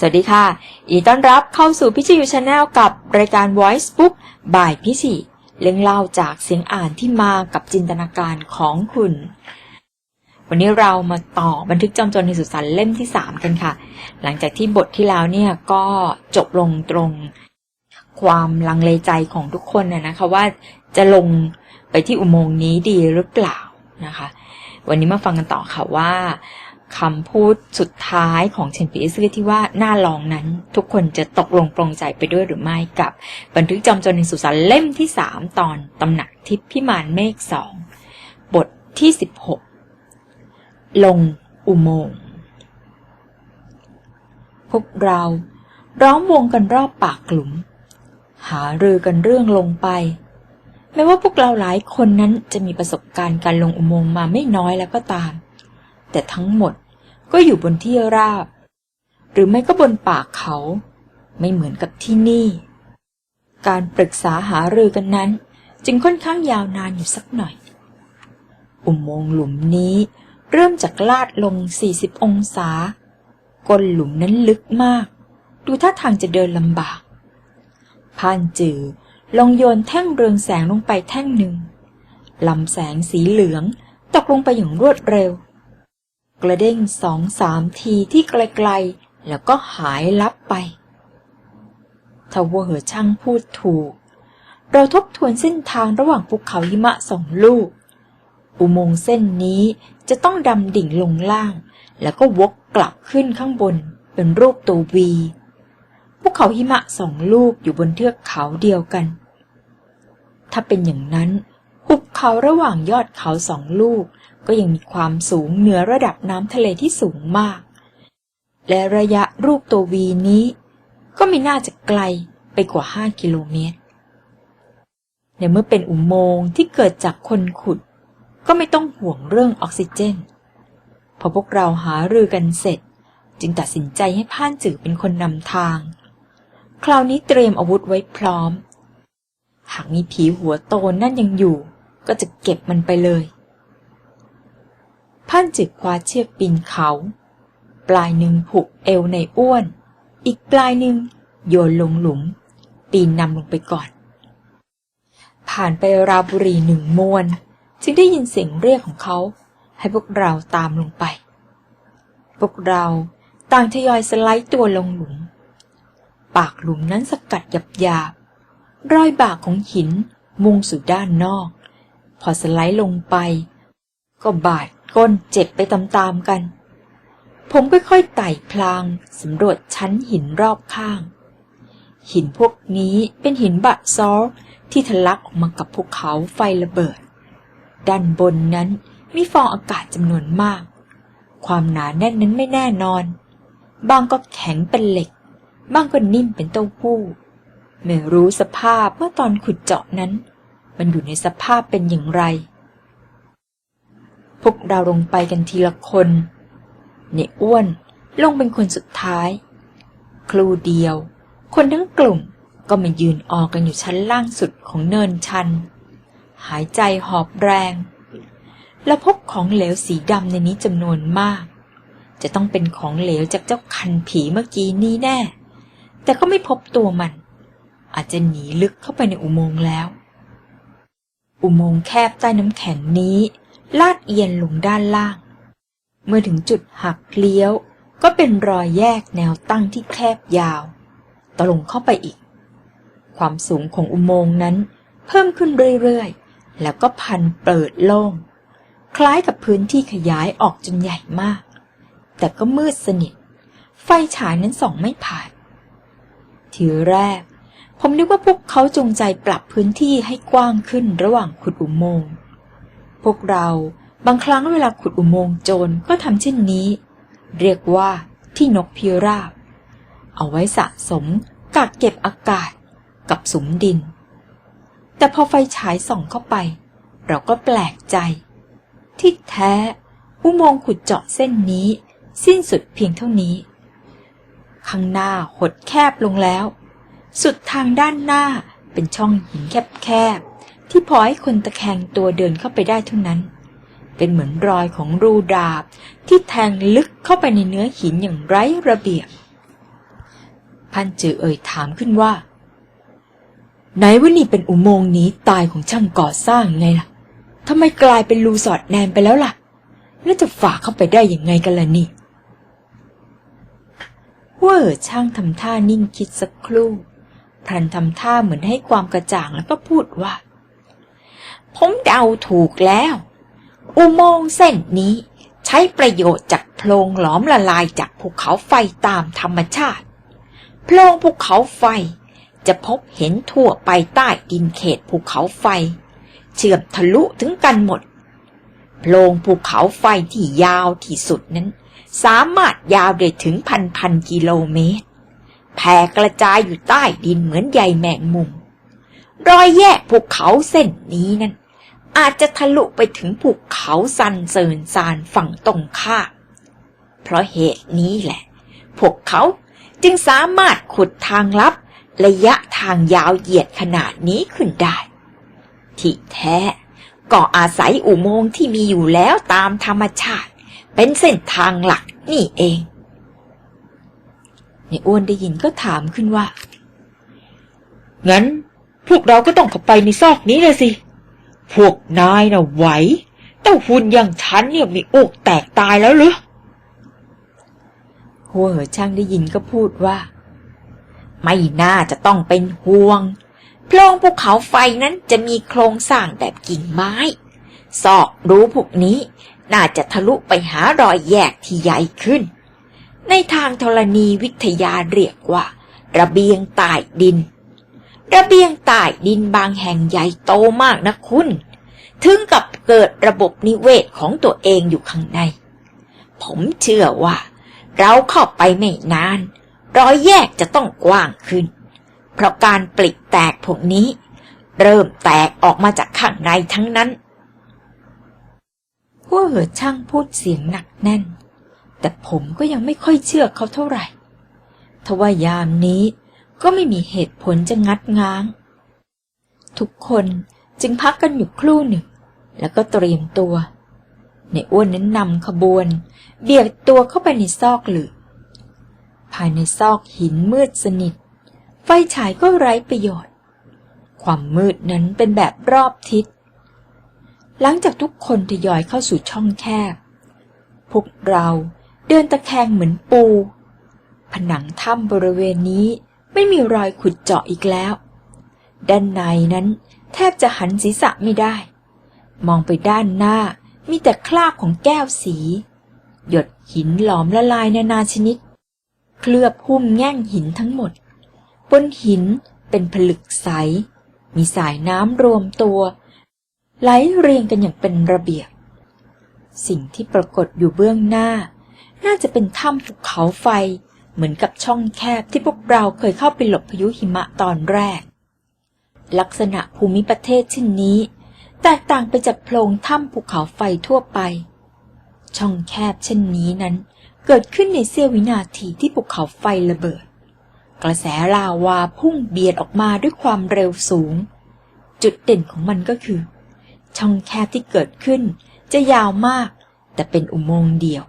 สวัสดีค่ะยินดีต้อนรับเข้าสู่พิชิยูชาแนลกับรายการ Voice Book บ่ายพิชิเรื่องเล่าจากเสียงอ่านที่มากับจินตนาการของคุณ วันนี้เรามาต่อบันทึกจอมโจรในสุสานเล่มที่ 3 กันค่ะ หลังจากที่บทที่แล้วเนี่ยก็จบลงตรง ความลังเลใจของทุกคนนะนะคะว่าจะลงไปที่อุโมงค์นี้ดีหรือเปล่านะคะ วันนี้มาฟังกันต่อค่ะว่า คำพูดสุดท้ายของเชนปีซื่อที่ว่าหน้าลองนั้น ทุกคนจะตกลงปรงใจไปด้วยหรือไม่กับ บันทึกจอมโจรในสุสานเล่มที่3ตอนตำหนักทิพย์พิมานเมฆสองบทที่16ลงอุโมงค์พวกเราร้อมวงกันรอบปากหลุม หารือกันเรื่องลงไปแม้ว่าพวกเราหลายคนนั้นจะมีประสบการณ์การลงอุโมงค์มาไม่น้อยแล้วก็ตาม แต่ทั้งหมดก็อยู่บนที่ราบ หรือไม่ก็บนปากเขา ไม่เหมือนกับที่นี่ การปรึกษาหารือกันนั้น จึงค่อนข้างยาวนานอยู่สักหน่อย อุโมงค์หลุมนี้เริ่มจากลาดลง 40 องศา ก้นหลุมนั้นลึกมาก ดูท่าทางจะเดินลำบากพานจือลองโยนแท่งเรืองแสงลงไปแท่งหนึ่งลำแสงสีเหลืองตกลงไปอย่างรวดเร็ว กระเด้งสองสามทีที่ไกลๆ แล้วก็หายลับไปทว่าเหอช่างพูดถูก เราทบทวนเส้นทางระหว่างภูเขาหิมะสองลูก อุโมงค์เส้นนี้จะต้องดำดิ่งลงล่าง แล้วก็วกกลับขึ้นข้างบนเป็นรูปตัววีภูเขาหิมะสองลูกอยู่บนเทือกเขาเดียวกัน ถ้าเป็นอย่างนั้น เขาระหว่างยอดเขาสองลูก ก็ยังมีความสูงเหนือระดับน้ำทะเลที่สูงมาก และระยะรูปตัววีนี้ ก็ไม่น่าจะไกลไปกว่า5กิโลเมตรในเมื่อเป็นอุโมงค์ที่เกิดจากคนขุด ก็ไม่ต้องห่วงเรื่องออกซิเจน พอพวกเราหารือกันเสร็จ จึงตัดสินใจให้พ่านจือเป็นคนนำทาง คราวนี้เตรียมอาวุธไว้พร้อม หากมีผีหัวโตนนั่นยังอยู่ ก็จะเก็บมันไปเลยพ่านจึกคว้าเชือกปีนเขา ปลายหนึ่งผูกเอวในอ้วน อีกปลายหนึ่งโยนลงหลุม ปีนนำลงไปก่อน ผ่านไปราบุรีหนึ่งมวน จึงได้ยินเสียงเรียกของเขา ให้พวกเราตามลงไป พวกเราต่างทยอยสไลด์ตัวลงหลุม ปากหลุมนั้นสกัดหยับหยาบรอยบากของหินมุ่งสู่ด้านนอก พอสไลด์ลงไป ก็บาดก้นเจ็บไปตามๆกัน ผมค่อยๆไต่พลางสำรวจชั้นหินรอบข้าง หินพวกนี้เป็นหินบะซอลที่ทะลักออกมากับภูเขาไฟระเบิด ด้านบนนั้นมีฟองอากาศจำนวนมาก ความหนาแน่นนั้นไม่แน่นอน บางก็แข็งเป็นเหล็ก บางก็นิ่มเป็นเต้าหู้ไม่รู้สภาพเมื่อตอนขุดเจาะนั้น มันอยู่ในสภาพเป็นอย่างไร พวกเราลงไปกันทีละคนเนอ้วนลงเป็นคนสุดท้าย ครูเดียว คนทั้งกลุ่มก็มายืนออกกันอยู่ชั้นล่างสุดของเนินชัน หายใจหอบแรง และพบของเหลวสีดำในนี้จำนวนมาก จะต้องเป็นของเหลวจากเจ้าคันผีเมื่อกี้นี้แน่ แต่ก็ไม่พบตัวมัน อาจจะหนีลึกเข้าไปในอุโมงค์แล้ว อุโมงค์แคบใต้น้ำแข็งนี้ ลาดเอียงลงด้านล่าง เมื่อถึงจุดหักเลี้ยว ก็เป็นรอยแยกแนวตั้งที่แคบยาว ตลงเข้าไปอีก ความสูงของอุโมงค์นั้น เพิ่มขึ้นเรื่อยๆ แล้วก็พันเปิดโล่ง คล้ายกับพื้นที่ขยายออกจนใหญ่มาก แต่ก็มืดสนิท ไฟฉายนั้นส่องไม่ผ่าน ทีแรก ผมนึกว่าพวกเขาจงใจปรับพื้นที่ให้กว้างขึ้นระหว่างขุดอุโมงค์ พวกเราบางครั้งเวลาขุดอุโมงค์โจรก็ทำเช่นนี้ เรียกว่าที่นกพิราบ เอาไว้สะสมกักเก็บอากาศกับสมดิน แต่พอไฟฉายส่องเข้าไป เราก็แปลกใจ ที่แท้ อุโมงค์ขุดเจาะเส้นนี้ สิ้นสุดเพียงเท่านี้ ข้างหน้าหดแคบลงแล้ว สุดทางด้านหน้าเป็นช่องหินแคบๆ ที่พอให้คนตะแคงตัวเดินเข้าไปได้เท่านั้น เป็นเหมือนรอยของรูดาบ ที่แทงลึกเข้าไปในเนื้อหินอย่างไร้ระเบียบ พันจือเอ่ยถามขึ้นว่า ไหนว่านี่เป็นอุโมงค์หนีตายของช่างก่อสร้างไงล่ะทำไมกลายเป็นรูสอดแนมไปแล้วล่ะ แล้วจะฝากเข้าไปได้อยังไงกันล่ะนี่เว่อช่างทำท่านิ่งคิดสักครู่ พลันทำท่าเหมือนให้ความกระจ่างแล้วก็พูดว่า ผมเดาถูกแล้ว อุโมงค์เส้นนี้ใช้ประโยชน์จากโพรงหลอมละลายจากภูเขาไฟตามธรรมชาติ โพรงภูเขาไฟจะพบเห็นทั่วไปใต้ดินเขตภูเขาไฟ เชื่อมทะลุถึงกันหมด โพรงภูเขาไฟที่ยาวที่สุดนั้น สามารถยาวได้ถึงพันพันกิโลเมตร แผ่กระจายอยู่ใต้ดินเหมือนใยแมงมุม รอยแยกภูเขาเส้นนี้นั้น อาจจะทะลุไปถึงภูเขาซันเซินซานฝั่งตรงข้ามเพราะเหตุนี้แหละ พวกเขาจึงสามารถขุดทางลับระยะทางยาวเหยียดขนาดนี้ขึ้นได้ ที่แท้ก็อาศัยอุโมงค์ที่มีอยู่แล้วตามธรรมชาติ เป็นเส้นทางหลักนี่เอง ในอ้วนได้ยินก็ถามขึ้นว่า งั้น พวกเราก็ต้องเข้าไปในซอกนี้เลยสิ พวกนายน่ะไหว แต่หุ่นอย่างฉันเนี่ยมีอกแตกตายแล้วหรือหัวเหอช่างได้ยินก็พูดว่า ไม่น่าจะต้องเป็นห่วงโพรงภูเขาไฟนั้นจะมีโครงสร้างแบบกิ่งไม้ ซอกรูพวกนี้ น่าจะทะลุไปหารอยแยกที่ใหญ่ขึ้น ในทางธรณีวิทยาเรียกว่า ระเบียงใต้ดิน ระเบียงใต้ดินบางแห่งใหญ่โตมากนะคุณ ถึงกับเกิดระบบนิเวศของตัวเองอยู่ข้างใน ผมเชื่อว่า เราเข้าไปไม่นาน รอยแยกจะต้องกว้างขึ้น เพราะการปลิกแตกพวกนี้ เริ่มแตกออกมาจากข้างในทั้งนั้นพวกเหอช่างพูดเสียงหนักแน่น แต่ผมก็ยังไม่ค่อยเชื่อเขาเท่าไหร่ทว่ายามนี้ก็ไม่มีเหตุผลจะงัดง้าง ทุกคนจึงพักกันอยู่ครู่หนึ่ง แล้วก็เตรียมตัว ในอ้วนนั้นนำขบวน เบียดตัวเข้าไปในซอกหลืบภายในซอกหินมืดสนิท ไฟฉายก็ไร้ประโยชน์ ความมืดนั้นเป็นแบบรอบทิศ หลังจากทุกคนทยอยเข้าสู่ช่องแคบ พวกเรา เดินตะแคงเหมือนปู ผนังถ้ำบริเวณนี้ไม่มีรอยขุดเจาะอีกแล้ว ด้านในนั้นแทบจะหันศีรษะไม่ได้ มองไปด้านหน้ามีแต่คราบของแก้วสี หยดหินหลอมละลายนานาชนิด เคลือบหุ้มแง่งหินทั้งหมด บนหินเป็นผลึกใส มีสายน้ำรวมตัว ไหลเรียงกันอย่างเป็นระเบียบ สิ่งที่ปรากฏอยู่เบื้องหน้า น่าจะเป็นถ้ำภูเขาไฟ เหมือนกับช่องแคบที่พวกเราเคยเข้าไปหลบพายุหิมะตอนแรก ลักษณะภูมิประเทศเช่นนี้ แตกต่างไปจากโพรงถ้ำภูเขาไฟทั่วไป ช่องแคบเช่นนี้นั้น เกิดขึ้นในเสี้ยววินาทีที่ภูเขาไฟระเบิด กระแสลาวาพุ่งเบียดออกมาด้วยความเร็วสูง จุดเด่นของมันก็คือ ช่องแคบที่เกิดขึ้นจะยาวมาก แต่เป็นอุโมงค์เดียว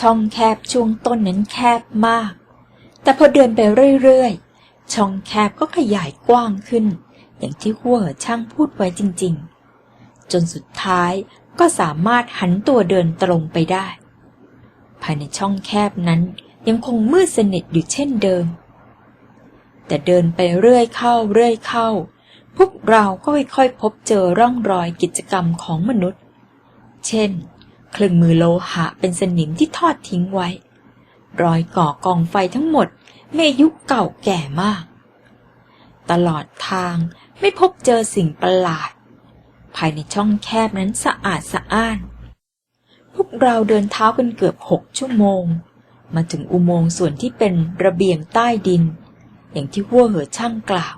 ช่องแคบช่วงต้นนั้นแคบมาก แต่พอเดินไปเรื่อยๆ ช่องแคบก็ขยายกว้างขึ้น อย่างที่หัวช่างพูดไว้จริงๆ จนสุดท้ายก็สามารถหันตัวเดินตรงไปได้ ภายในช่องแคบนั้นยังคงมืดสนิทอยู่เช่นเดิม แต่เดินไปเรื่อยเข้าเรื่อยเข้า พวกเราก็ค่อยๆพบเจอร่องรอยกิจกรรมของมนุษย์ เช่น เครื่องมือโลหะเป็นสนิมที่ทอดทิ้งไว้ รอยก่อกองไฟทั้งหมดมีอายุเก่าแก่มาก ตลอดทางไม่พบเจอสิ่งประหลาด ภายในช่องแคบนั้นสะอาดสะอ้าน พวกเราเดินเท้ากันเกือบหกชั่วโมง มาถึงอุโมงค์ส่วนที่เป็นระเบียงใต้ดิน อย่างที่หัวเหอช่างกล่าว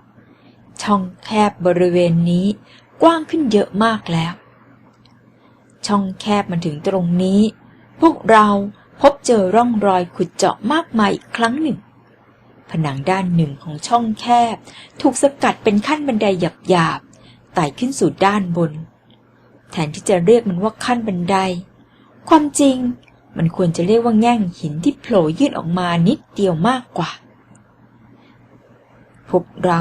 ช่องแคบบริเวณนี้กว้างขึ้นเยอะมากแล้ว ช่องแคบมาถึงตรงนี้ พวกเราพบเจอร่องรอยขุดเจาะมากมายอีกครั้งหนึ่ง ผนังด้านหนึ่งของช่องแคบ ถูกสกัดเป็นขั้นบันไดหยาบๆไต่ขึ้นสู่ด้านบน แทนที่จะเรียกมันว่าขั้นบันได ความจริงมันควรจะเรียกว่าแง่งหินที่โผล่ยื่นออกมานิดเดียวมากกว่า พวกเรา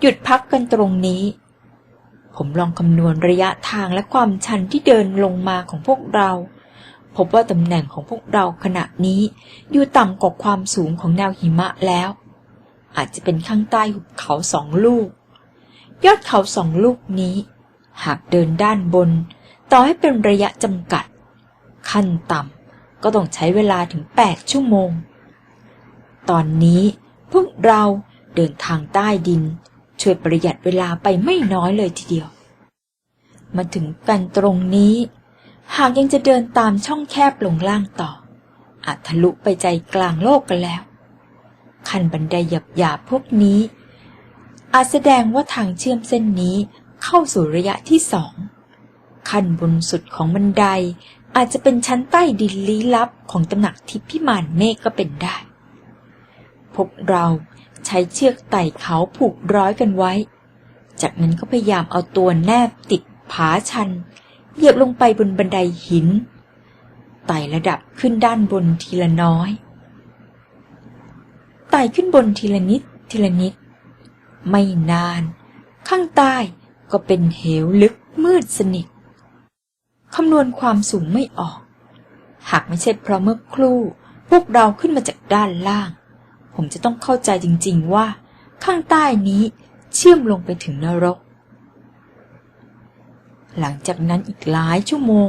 หยุดพักกันตรงนี้ ผมลองคำนวณระยะทางและความชันที่เดินลงมาของพวกเรา พบว่าตำแหน่งของพวกเราขณะนี้อยู่ต่ำกว่าความสูงของแนวหิมะแล้ว อาจจะเป็นข้างใต้หุบเขาสองลูก ยอดเขาสองลูกนี้ หากเดินด้านบน ต่อให้เป็นระยะจำกัด ขั้นต่ำก็ต้องใช้เวลาถึง 8 ชั่วโมง ตอนนี้พวกเราเดินทางใต้ดิน ช่วยประหยัดเวลาไปไม่น้อยเลยทีเดียว มาถึงกันตรงนี้ หากยังจะเดินตามช่องแคบลงล่างต่อ อาจทะลุไปใจกลางโลกกันแล้วคันบันไดหยาบๆพวกนี้ อาจแสดงว่าทางเชื่อมเส้นนี้เข้าสู่ระยะที่สองขั้นบนสุดของบันไดอาจจะเป็นชั้นใต้ดินลี้ลับของตำหนักทิพพิมานเมฆก็เป็นได้ พวกเรา ใช้เชือกไต่เขาผูกร้อยกันไว้ จากนั้นก็พยายามเอาตัวแนบติดผาชัน เหยียบลงไปบนบันไดหิน ไต่ระดับขึ้นด้านบนทีละน้อย ไต่ขึ้นบนทีละนิดทีละนิด ไม่นาน ข้างใต้ก็เป็นเหวลึกมืดสนิทคำนวณความสูงไม่ออก หากไม่ใช่เพราะเมื่อครู่ พวกเราขึ้นมาจากด้านล่าง ผมจะต้องเข้าใจจริงๆว่า ข้างใต้นี้เชื่อมลงไปถึงนรก หลังจากนั้นอีกหลายชั่วโมง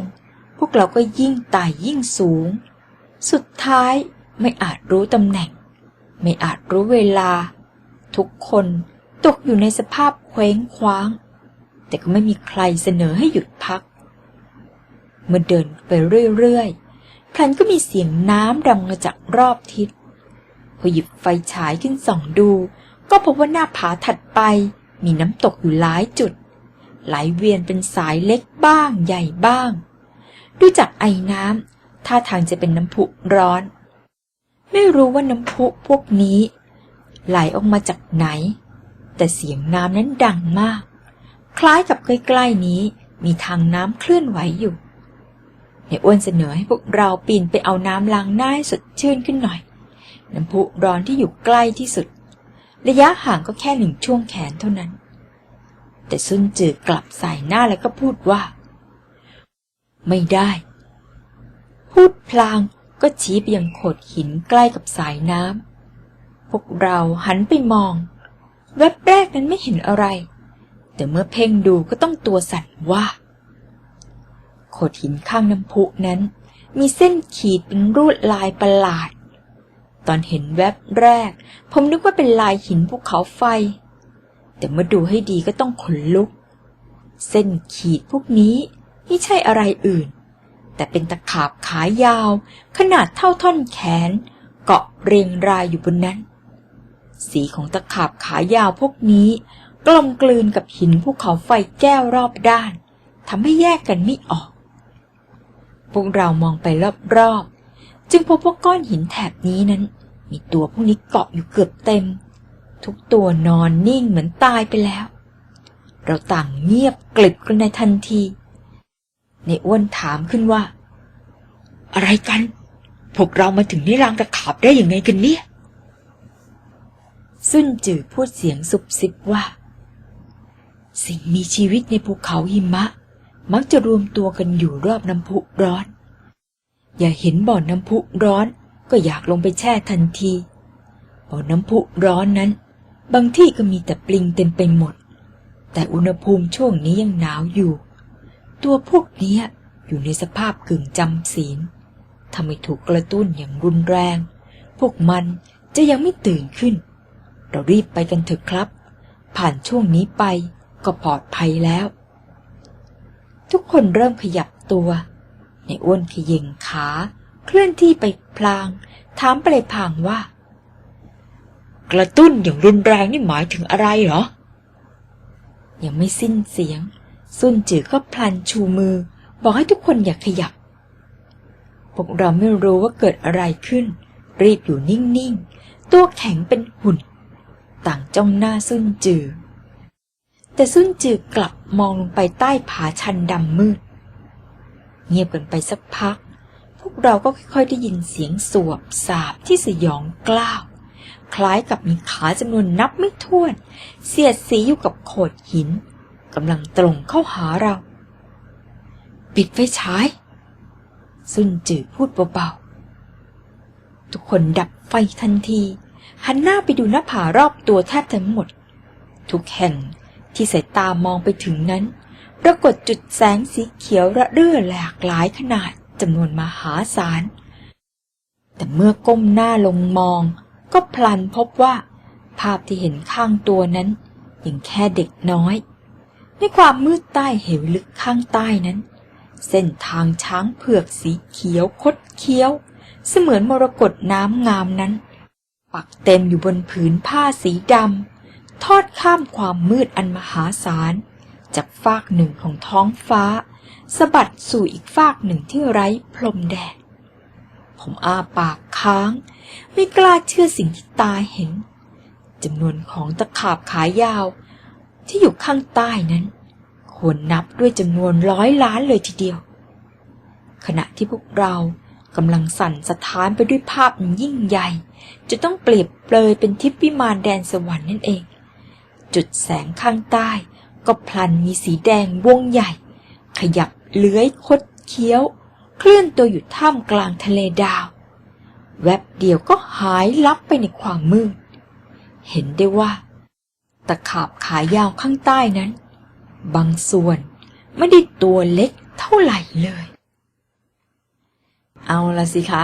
พวกเราก็ยิ่งไต่ยิ่งสูง สุดท้ายไม่อาจรู้ตำแหน่ง ไม่อาจรู้เวลา ทุกคนตกอยู่ในสภาพเคว้งคว้าง แต่ก็ไม่มีใครเสนอให้หยุดพัก เมื่อเดินไปเรื่อยๆพลันก็มีเสียงน้ำดังมาจากรอบทิศ พอหยิบไฟฉายขึ้นส่องดู ก็พบว่าหน้าผาถัดไป มีน้ำตกอยู่หลายจุด ไหลเวียนเป็นสายเล็กบ้างใหญ่บ้าง ดูจากไอน้ำท่าทางจะเป็นน้ำพุร้อน ไม่รู้ว่าน้ำพุพวกนี้ ไหลออกมาจากไหน แต่เสียงน้ำนั้นดังมาก คล้ายกับใกล้ๆนี้มีทางน้ำเคลื่อนไหวอยู่ในอ้วนเสนอให้พวกเราปีนไปเอาน้ำล้างหน้าสดชื่นขึ้นหน่อย น้ำพุร้อนที่อยู่ใกล้ที่สุด ระยะห่างก็แค่หนึ่งช่วงแขนเท่านั้น แต่ซุนจือกลับใส่หน้าแล้วก็พูดว่า ไม่ได้ พูดพลางก็ชี้ไปยังโขดหินใกล้กับสายน้ำพวกเราหันไปมอง แวบแรกนั้นไม่เห็นอะไร แต่เมื่อเพ่งดูก็ต้องตัวสั่นว่า โขดหินข้างน้ำพุนั้น มีเส้นขีดเป็นรูดลายประหลาด ตอนเห็นแวบแรก ผมนึกว่าเป็นลายหินภูเขาไฟ แต่เมื่อดูให้ดีก็ต้องขนลุก เส้นขีดพวกนี้ไม่ใช่อะไรอื่น แต่เป็นตะขาบขายาว ขนาดเท่าท่อนแขน เกาะเรียงรายอยู่บนนั้น สีของตะขาบขายาวพวกนี้ กลมกลืนกับหินภูเขาไฟแก้วรอบด้านทำให้แยกกันไม่ออก พวกเรามองไปรอบ จึงพบว่าก้อนหินแถบนี้นั้น มีตัวพวกนี้เกาะอยู่เกือบเต็ม ทุกตัวนอนนิ่งเหมือนตายไปแล้ว เราต่างเงียบกลิบกันในทันที ในอ้วนถามขึ้นว่า อะไรกัน พวกเรามาถึงนิรางตะขาบได้ยังไงกันเนี่ยซุ่นจือพูดเสียงสุบซิบว่า สิ่งมีชีวิตในภูเขาหิมะ มักจะรวมตัวกันอยู่รอบน้ำพุร้อน อย่าเห็นบ่อน้ำพุร้อนก็อยากลงไปแช่ทันที บ่อน้ำพุร้อนนั้น บางที่ก็มีแต่ปลิงเต็มไปหมด แต่อุณหภูมิช่วงนี้ยังหนาวอยู่ ตัวพวกนี้อยู่ในสภาพกึ่งจำศีลถ้าไม่ถูกกระตุ้นอย่างรุนแรง พวกมันจะยังไม่ตื่นขึ้น เรารีบไปกันเถอะครับ ผ่านช่วงนี้ไปก็ปลอดภัยแล้ว ทุกคนเริ่มขยับตัว ในอ้วนขยิงขา เคลื่อนที่ไปพลาง ถามไปเลยพางว่า กระตุ้นอย่างรุนแรงนี่หมายถึงอะไรเหรอ ยังไม่สิ้นเสียง ซุนจือก็พลันชูมือ บอกให้ทุกคนอย่าขยับ พวกเราไม่รู้ว่าเกิดอะไรขึ้น รีบอยู่นิ่งๆ ตัวแข็งเป็นหุ่น ต่างจ้องหน้าซุนจือแต่ซุนจือกลับมองลงไปใต้ผาชันดำมืด เงียบกันไปสักพัก พวกเราก็ค่อยๆได้ยินเสียงสวบสาบที่สยองกล้าว คล้ายกับมีขาจำนวนนับไม่ถ้วน เสียดสีอยู่กับโขดหินกำลังตรงเข้าหาเรา ปิดไฟฉายซุนจือพูดเบาๆ ทุกคนดับไฟทันที หันหน้าไปดูหน้าผารอบตัวแทบทั้งหมด ทุกแห่งที่สายตามองไปถึงนั้น ปรากฏจุดแสงสีเขียวระเรื่อหลากหลายขนาดจำนวนมหาศาล แต่เมื่อก้มหน้าลงมอง ก็พลันพบว่า ภาพที่เห็นข้างตัวนั้นยังแค่เด็กน้อย ในความมืดใต้เหวลึกข้างใต้นั้น เส้นทางช้างเผือกสีเขียวคดเคี้ยว เสมือนมรกตน้ำงามนั้น ปักเต็มอยู่บนผืนผ้าสีดำทอดข้ามความมืดอันมหาศาล จากฟากหนึ่งของท้องฟ้าสะบัดสู่อีกฟากหนึ่งที่ไร้พรมแดนผมอ้าปากค้าง ไม่กล้าเชื่อสิ่งที่ตาเห็นจำนวนของตะขาบขายาว ที่อยู่ข้างใต้นั้น ควรนับด้วยจำนวนร้อยล้านเลยทีเดียว ขณะที่พวกเรากำลังสั่นสะท้านไปด้วยภาพยิ่งใหญ่ จะต้องเปรียบเปรยเป็นทิพย์วิมานแดนสวรรค์นั่นเอง จุดแสงข้างใต้ ก็พลันมีสีแดงวงใหญ่ ขยับเลื้อยคดเคี้ยว เคลื่อนตัวอยู่ท่ามกลางทะเลดาว แวบเดียวก็หายลับไปในความมืด เห็นได้ว่า ตะขาบขายาวข้างใต้นั้น บางส่วนไม่ได้ตัวเล็กเท่าไหร่เลย เอาละสิคะ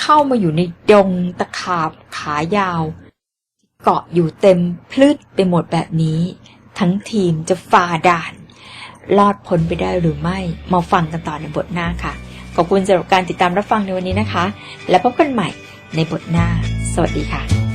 เข้ามาอยู่ในดงตะขาบขายาว เกาะอยู่เต็มพลืดไปหมดแบบนี้ ทั้งทีมจะฝ่าด่านรอดพ้นไปได้หรือไม่ มาฟังกันต่อในบทหน้าค่ะ ขอบคุณสำหรับการติดตามรับฟังในวันนี้นะคะ และพบกันใหม่ในบทหน้า สวัสดีค่ะ